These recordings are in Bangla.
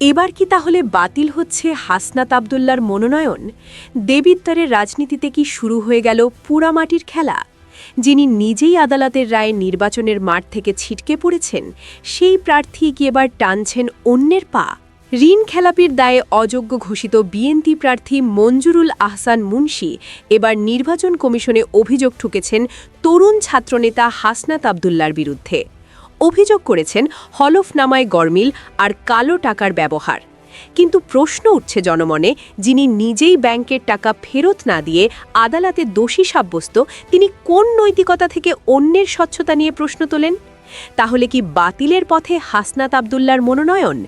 এবার কি তাহলে বাতিল হচ্ছে হাসনাত আবদুল্লার মনোনয়ন? দেবিদ্বারের রাজনীতিতে কি শুরু হয়ে গেল পুরামাটির খেলা? যিনি নিজেই আদালতের রায়ে নির্বাচনের মাঠ থেকে ছিটকে পড়েছেন, সেই প্রার্থী কি এবার টানছেন অন্যের পা? ঋণ খেলাপির দায়ে অযোগ্য ঘোষিত বিএনপি প্রার্থী মঞ্জুরুল আহসান মুন্সি এবার নির্বাচন কমিশনে অভিযোগ ঠুকেছেন তরুণ ছাত্রনেতা হাসনাত আবদুল্লার বিরুদ্ধে। অভিযোগ করেছেন হলফনামায় গরমিল আর কালো টাকার ব্যবহার। কিন্তু প্রশ্ন উঠছে জনমনে, যিনি নিজেই ব্যাংকের টাকা ফেরত না দিয়ে আদালতে দোষী সাব্যস্ত, তিনি কোন নৈতিকতা থেকে অন্যের স্বচ্ছতা নিয়ে প্রশ্ন তোলেন? তাহলে কি বাতিলের পথে হাসনাত আবদুল্লার মনোনয়ন?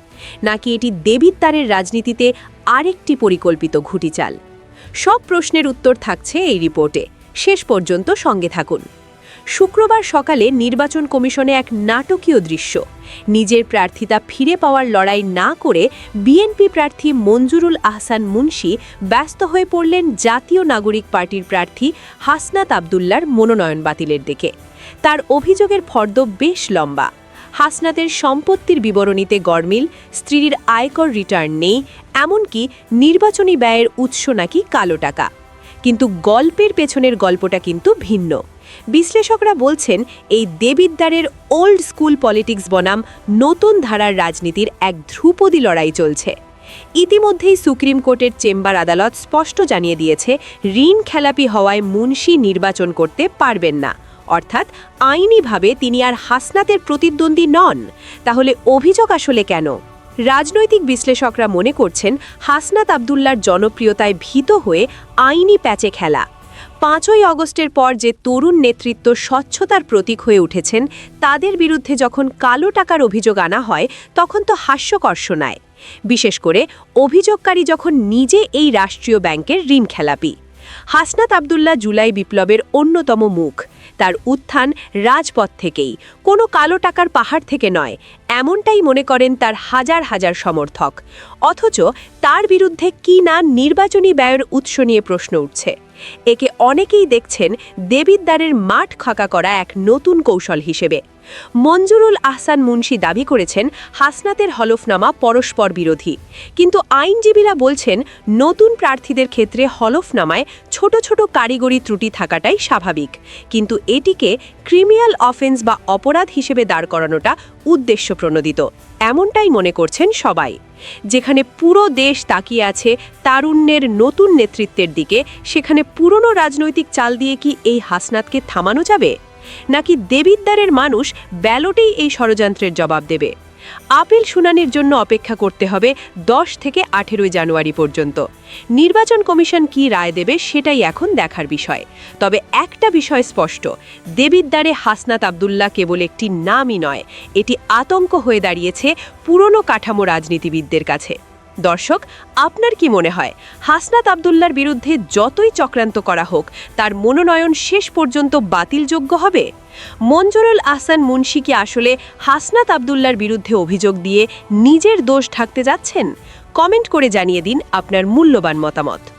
নাকি এটি দেবিদ্বারের রাজনীতিতে আরেকটি পরিকল্পিত ঘুটিচাল সব প্রশ্নের উত্তর থাকছে এই রিপোর্টে। শেষ পর্যন্ত সঙ্গে থাকুন। শুক্রবার সকালে নির্বাচন কমিশনে এক নাটকীয় দৃশ্য। নিজের প্রার্থিতা ফিরে পাওয়ার লড়াই না করে বিএনপি প্রার্থী মঞ্জুরুল আহসান মুন্সি ব্যস্ত হয়ে পড়লেন জাতীয় নাগরিক পার্টির প্রার্থী হাসনাত আবদুল্লার মনোনয়ন বাতিলের দিকে। তার অভিযোগের ফর্দ বেশ লম্বা। হাসনাতের সম্পত্তির বিবরণীতে গরমিল স্ত্রীর আয়কর রিটার্ন নেই, এমনকি নির্বাচনী ব্যয়ের উৎস নাকি কালো টাকা। কিন্তু গল্পের পেছনের গল্পটা কিন্তু ভিন্ন। বিশ্লেষকরা বলছেন, এই দেবিদ্বারের ওল্ড স্কুল পলিটিক্স বনাম নতুন ধারার রাজনীতির এক ধ্রুপদী লড়াই চলছে। ইতিমধ্যেই সুপ্রিম কোর্টের চেম্বার আদালত স্পষ্ট জানিয়ে দিয়েছে, ঋণ খেলাপি হওয়ায় মুন্সি নির্বাচন করতে পারবেন না। অর্থাৎ আইনিভাবে তিনি আর হাসনাতের প্রতিদ্বন্দ্বী নন। তাহলে অভিযোগ আসলে কেন? রাজনৈতিক বিশ্লেষকরা মনে করছেন, হাসনাত আবদুল্লার জনপ্রিয়তায় ভীত হয়ে আইনি প্যাচে খেলা। পাঁচই অগস্টের পর যে তরুণ নেতৃত্ব স্বচ্ছতার প্রতীক হয়ে উঠেছেন, তাদের বিরুদ্ধে যখন কালো টাকার অভিযোগ আনা হয়, তখন তো হাস্যকর্ষণায় বিশেষ করে অভিযোগকারী যখন নিজে এই রাষ্ট্রীয় ব্যাংকের ঋণ খেলাপি। হাসনাত আবদুল্লাহ জুলাই বিপ্লবের অন্যতম মুখ। তার উত্থান রাজপথ থেকেই। কোনো কালো টাকার পাহাড় থেকে নয় এমনটাই মনে করেন তার হাজার হাজার সমর্থক। অথচ তার বিরুদ্ধে কি না নির্বাচনী ব্যয়ের উৎস নিয়ে প্রশ্ন উঠছে। একে অনেকেই দেখছেন দেবিদ্বারের মাঠ খাকা করা এক নতুন কৌশল হিসেবে। মঞ্জুরুল আহসান মুন্সি দাবি করেছেন, হাসনাতের হলফনামা পরস্পর বিরোধী। কিন্তু আইনজীবীরা বলছেন, নতুন প্রার্থীদের ক্ষেত্রে হলফনামায় ছোট ছোট কারিগরি ত্রুটি থাকাটাই স্বাভাবিক। কিন্তু এটিকে ক্রিমিনাল অফেন্স বা অপরাধ হিসেবে দাঁড় করানোটা উদ্দেশ্য প্রণোদিত। এমনটাই মনে করছেন সবাই। যেখানে পুরো দেশ তাকিয়ে আছে তারুণ্যের নতুন নেতৃত্বের দিকে, সেখানে পুরনো রাজনৈতিক চাল দিয়ে কি এই হাসনাতকে থামানো যাবে? নাকি দেবিদ্বারের মানুষ ব্যালটেই এই ষড়যন্ত্রের জবাব দেবে? আপিল শুনানির জন্য অপেক্ষা করতে হবে দশ থেকে আঠেরোই জানুয়ারি পর্যন্ত। নির্বাচন কমিশন কি রায় দেবে সেটাই এখন দেখার বিষয়। তবে একটা বিষয় স্পষ্ট, দেবিদ্বারে হাসনাত আবদুল্লাহ কেবল একটি নামই নয়, এটি আতঙ্ক হয়ে দাঁড়িয়েছে পুরনো কাঠামো রাজনীতিবিদদের কাছে। দর্শক, আপনার কি মনে হয়? হাসনাত আবদুল্লার বিরুদ্ধে যতই চক্রান্ত করা হোক, তার মনোনয়ন শেষ পর্যন্ত বাতিলযোগ্য হবে? মঞ্জুরুল আহসান মুন্সি কি আসলে হাসনাত আবদুল্লার বিরুদ্ধে অভিযোগ দিয়ে নিজের দোষ ঢাকতে যাচ্ছেন? কমেন্ট করে জানিয়ে দিন আপনার মূল্যবান মতামত।